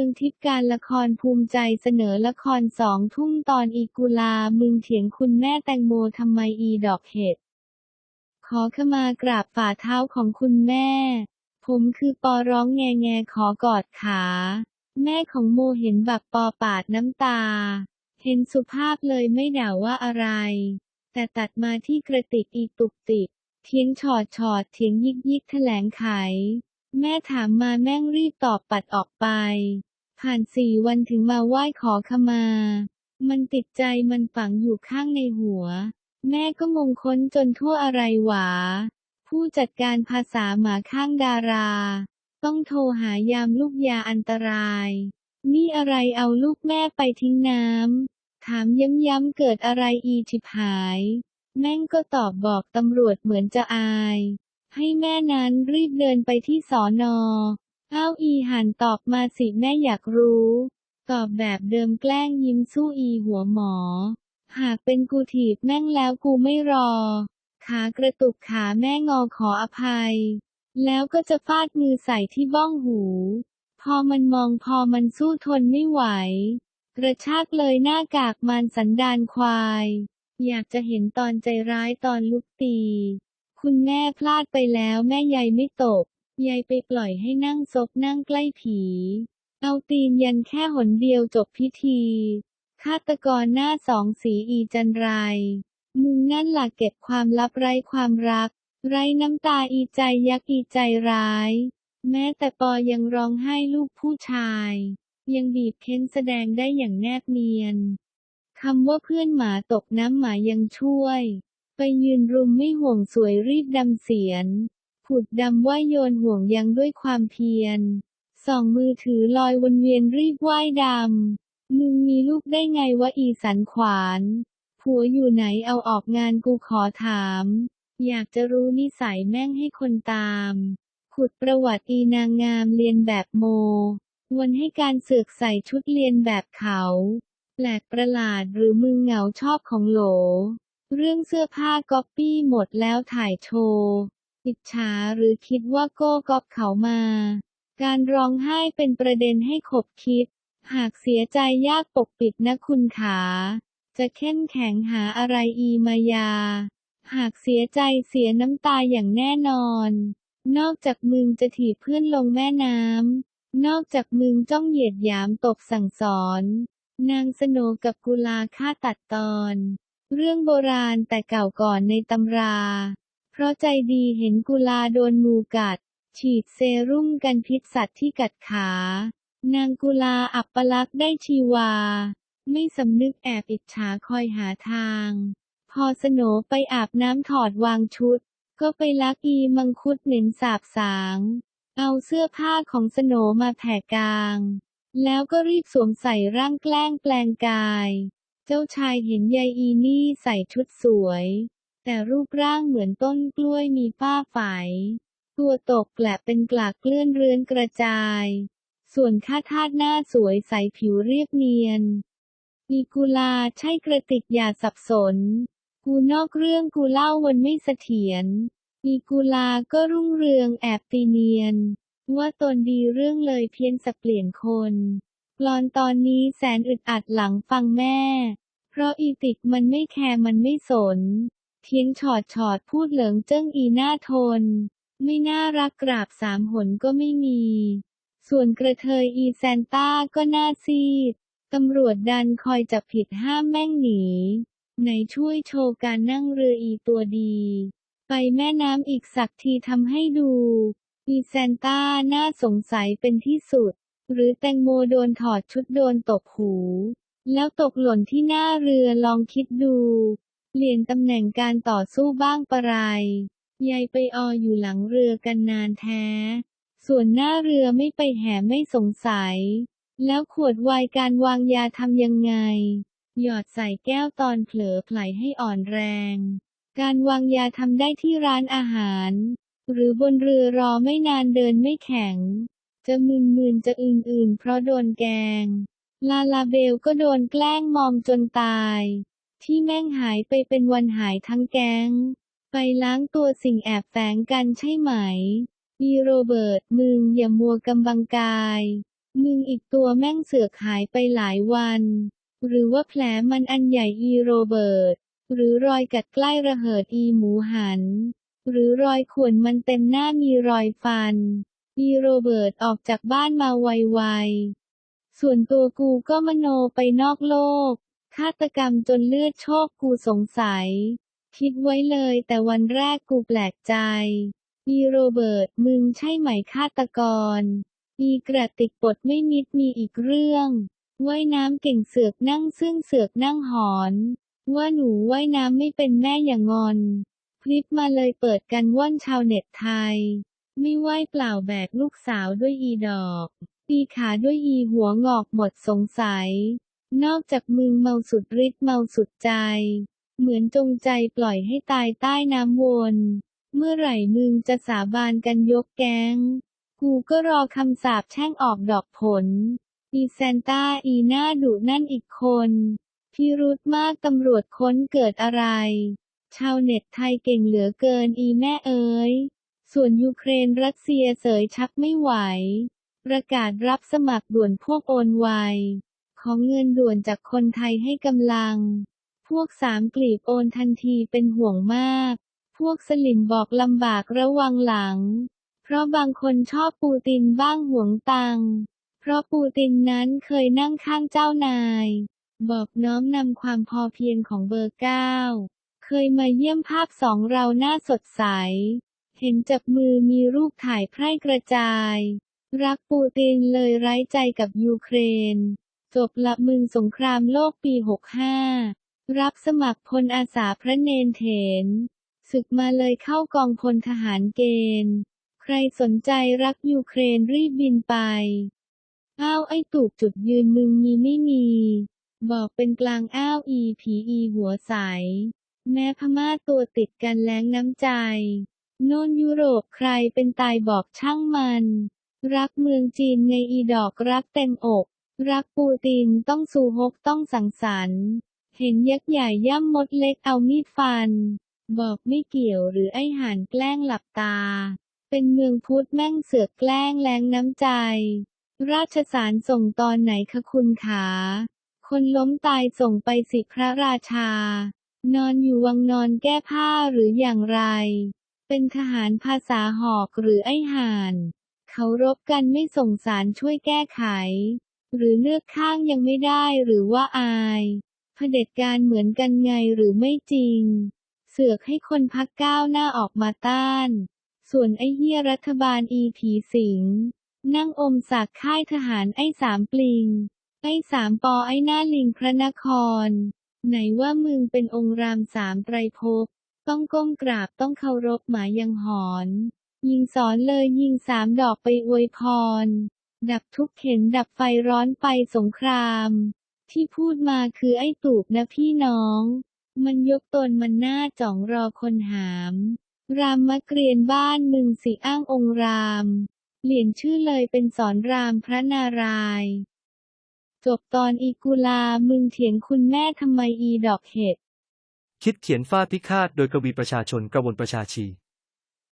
มืองทิพย์การละครภูมิใจเสนอละครสองทุ่มตอนอีกุลา มึงเถียงคุณแม่แตงโมทำไมอีดอกเห็ด ขอขมากราบฝ่าเท้าของคุณแม่ ผมคือปอร้องแงแงขอกอดขา แม่ของโมเห็นบักปอปาดน้ำตา เห็นสุภาพเลยไม่ด่าว่าอะไร แต่ตัดมาที่กระติกอีตุกติกเถียงฉอดฉอดเถียงยิกยิกแถลงไขแม่ถามมาแม่งรีบตอบปัดออกไป ผ่านสี่วันถึงมาไหว้ขอขมา มันติดใจมันฝังอยู่ข้างในหัว แม่ก็งงค้นจนทั่วอะไรหวา ผู้จัดการภาษาหมาข้างดารา ต้องโทรหายามลูกยาอันตราย นี่อะไรเอาลูกแม่ไปทิ้งน้ำ ถามย้ำๆเกิดอะไรอีฉิบหาย แม่งก็ตอบบอกตำรวจเหมือนจะอาย ให้แม่นั้นรีบเดินไปที่สอนอ อ้าวอีหันตอบมาสิแม่อยากรู้ ตอบแบบเดิมแกล้งยิ้มสู้อีหัวหมอ หากเป็นกูถีบแม่งแล้วกูไม่รอ ขากระตุกขาแม่งอขออภัย แล้วก็จะฟาดมือใส่ที่บ้องหู พอมันมองพอมันสู้ทนไม่ไหว กระชากเลยหน้ากากมันสันดานควาย อยากจะเห็นตอนใจร้ายตอนลุกตี คุณแม่พลาดไปแล้วแม่ยายไม่ตก ยายไปปล่อยให้นั่งซบนั่งใกล้ผี เอาตีนยันแค่หนเดียวจบพิธีฆาตกรหน้าสองสีอีจันไรมึงนั่นหล่ะเก็บความลับไร้ความรัก ไร้น้ำตาอีใจยักอีใจร้าย แม้แต่ปอยังร้องไห้ลูกผู้ชาย ยังบีบเค้นแสดงได้อย่างแนบเนียนคำว่าเพื่อนหมาตกน้ำหมายังช่วย ไปยืนรุมไม่ห่วงสวยรีบดำเสียน ผุดดำว่ายโยนห่วงยังด้วยความเพียรส่องมือถือลอยวนเวียนรีบว่ายดำ มึงมีลูกได้ไงวะอีสันขวาน ผัวอยู่ไหนเอาออกงานกูขอถาม อยากจะรู้นิสัยแม่งให้คนตาม ขุดประวัติอีนางงามเรียนแบบโมวันให้การเสือกใส่ชุดเรียนแบบเขา แปลกประหลาดหรือมึงเหงาชอบของโหล เรื่องเสื้อผ้าก๊อปปี้หมดแล้วถ่ายโชว์ จฉาหรือคิดว่าโก้ก๊อปเขามา การร้องไห้เป็นประเด็นให้ขบคิด หากเสียใจยากปกปิดนะคุณขา จะเข้มแข็งหาอะไรอีมายา หากเสียใจเสียน้ำตาอย่างแน่นอน นอกจากมึงจะถีบเพื่อนลงแม่น้ำ นอกจากมึงจ้องเหยียดหยามตบสั่งสอน นางสโนกับกุลาฆ่าตัดตอน เรื่องโบราณแต่เก่าก่อนในตำรา เพราะใจดีเห็นกุลาโดนงูกัด ฉีดเซรุ่มกันพิษสัตว์ที่กัดขา นางกุลาอับปลักษ์ได้ชีวา ไม่สำนึกแอบอิจฉาคอยหาทาง พอสโนไปอาบน้ำถอดวางชุด ก็ไปลักอีมังคุดเหม็นสาบสาง เอาเสื้อผ้าของสโนมาแผ่กลาง แล้วก็รีบสวมใส่ร่างแกล้งแปลงกาย เจ้าชายเห็นยายอีนี่ใส่ชุดสวย แต่รูปร่างเหมือนต้นกล้วยมีฝ้าไฝตัวตกแกละเป็นกลากเกลื่อนเรือนกระจาย ส่วนข้าทาสหน้าสวยใสผิวเรียบเนียนอีกุลาใช่กระติกอย่าสับสน กูนอกเรื่องกูเล่าวันไม่เสถียรอีกุลาก็รุ่งเรืองแอบตีเนียน ว่าตนดีเรื่องเลยเพี้ยนสับเปลี่ยนคนกลอนตอนนี้แสนอึดอัดหลังฟังแม่ เพราะอีติกมันไม่แคร์มันไม่สน เทียงฉอดฉอดพูดเหลิงเจิ้งอีหน้าทน ไม่น่ารักกราบสามหนก็ไม่มี ส่วนกระเทยอีแซนต้าก็น่าซีด ตำรวจดันคอยจับผิดห้ามแม่งหนีไหนช่วยโชว์การนั่งเรืออีตัวดี ไปแม่น้ำอีกสักทีทำให้ดูอีแซนต้าน่าสงสัยเป็นที่สุด หรือแตงโมโดนถอดชุดโดนตบหู แล้วตกหล่นที่หน้าเรือลองคิดดู ปลี่ยนตำแหน่งการต่อสู้บ้างปะไรยายไปอออยู่หลังเรือกันนานแท้ ส่วนหน้าเรือไม่ไปแห่ไม่สงสัย แล้วขวดวน์การวางยาทำยังไง หยอดใส่แก้วตอนเผลอไผลให้อ่อนแรง การวางยาทำได้ที่ร้านอาหาร หรือบนเรือรอไม่นานเดินไม่แข็ง จะมึนๆจะอื่นๆ เพราะโดนแกง ลาลาเบลก็โดนแกล้งมอมจนตาย ที่แม่งหายไปเป็นวันหายทั้งแก๊ง ไปล้างตัวสิ่งแอบแฝงกันใช่ไหม อีโรเบิร์ตมึงอย่ามัวกำบังกาย มึงอีกตัวแม่งเสือกหายไปหลายวัน หรือว่าแผลมันอันใหญ่อีโรเบิร์ต หรือรอยกัดใกล้ระเหิดอีหมูหัน หรือรอยข่วนมันเต็มหน้ามีรอยฟัน อีโรเบิร์ตออกจากบ้านมาไวๆส่วนตัวกูก็มโนไปนอกโลก ฆาตกรรมจนเลือดโชกกูสงสัย คิดไว้เลยแต่วันแรกกูแปลกใจ อีโรเบิร์ตมึงใช่ไหมฆาตกร อีกระติกปดไม่มิดมีอีกเรื่องว่ายน้ำเก่งเสือกนั่งซึ่งเสือกนั่งหอน ว่าหนูว่ายน้ำไม่เป็นแม่อย่างงอน คลิปมาเลยเปิดกันว่อนชาวเน็ตไทย ไม่ว่ายเปล่าแบกลูกสาวด้วยอีดอกตีขาด้วยอีหัวงอกหมดสงสัย นอกจากมึงเมาสุดฤทธิ์เมาสุดใจ เหมือนจงใจปล่อยให้ตายใต้น้ำวน เมื่อไหร่มึงจะสาบานกันยกแก๊ง กูก็รอคำสาปแช่งออกดอกผล อีแซนต้าอีหน้าดุนั่นอีกคนพิรุธมากตำรวจค้นเกิดอะไร ชาวเน็ตไทยเก่งเหลือเกินอีแม่เอ๋ย ส่วนยูเครนรัสเซียเสยชักไม่ไหว ประกาศรับสมัครด่วนพวกโอนไว ของเงินด่วนจากคนไทยให้กำลัง พวกสามกลีบโอนทันทีเป็นห่วงมาก พวกสลิมบอกลำบากระวังหลัง เพราะบางคนชอบปูตินบ้างห่วงตัง เพราะปูตินนั้นเคยนั่งข้างเจ้านาย บอกน้อมนำความพอเพียงของเบอร์เก้า เคยมาเยี่ยมภาพสองเราหน้าสดใส เห็นจับมือมีรูปถ่ายไพร่กระจายรักปูตินเลยไร้ใจกับยูเครน จบละมึงสงครามโลกปี 65 รับสมัครพลอาสาพระเนนเถนศึกมาเลยเข้ากองพลทหารเกณฑ์ ใครสนใจรักยูเครนรีบบินไป อ้าวไอ้ตูบจุดยืนมึงมีไม่มี บอกเป็นกลางอ้าวอีผีอีหัวใส แม้พม่าตัวติดกันแล้งน้ำใจโน่นยุโรปใครเป็นตายบอกช่างมัน รักเมืองจีนไงอีดอกรักเต็มอก รักปูตินต้องสู่ฮกต้องสังสรรค์ เห็นยักษ์ใหญ่ย่ำมดเล็กเอามีดฟัน บอกไม่เกี่ยวหรือไอ้ห่านแกล้งหลับตา เป็นเมืองพุทธแม่งเสือกแกล้งแรงน้ำใจ ราชสารส่งตอนไหนคะคุณขา คนล้มตายส่งไปสิพระราชา นอนอยู่วังนอนแก้ผ้าหรืออย่างไร เป็นทหารภาษาหอกหรือไอ้ห่าน เขารบกันไม่ส่งสารช่วยแก้ไข หรือเลือกข้างยังไม่ได้หรือว่าอายเผด็จการเหมือนกันไงหรือไม่จริง เสือกให้คนพักก้าวหน้าออกมาต้าน ส่วนไอ้เหี้ยรัฐบาลอีผีสิง นั่งอมสากค่ายทหารไอ้สามปลิง ไอ้สามปอไอ้หน้าลิงพระนคร ไหนว่ามึงเป็นองค์รามสามไตรภพต้องก้มกราบต้องเคารพหมายังหอน ยิงสอนเลยยิงสามดอกไปอวยพร ดับทุกเข็นดับไฟร้อนไปสงคราม ที่พูดมาคือไอ้ตูบนะพี่น้อง มันยกตนมันหน้าจ่องรอคนหาม รามมะเกรียนบ้านมึงสิอ้างองราม เปลี่ยนชื่อเลยเป็นสอนรามพระนารายณ์จบตอนอีกุลามึงเถียงคุณแม่ทำไมอีดอกเห็ด คิดเขียนฟาดพิฆาตโดยกวีประชาชนกระวนประชาชี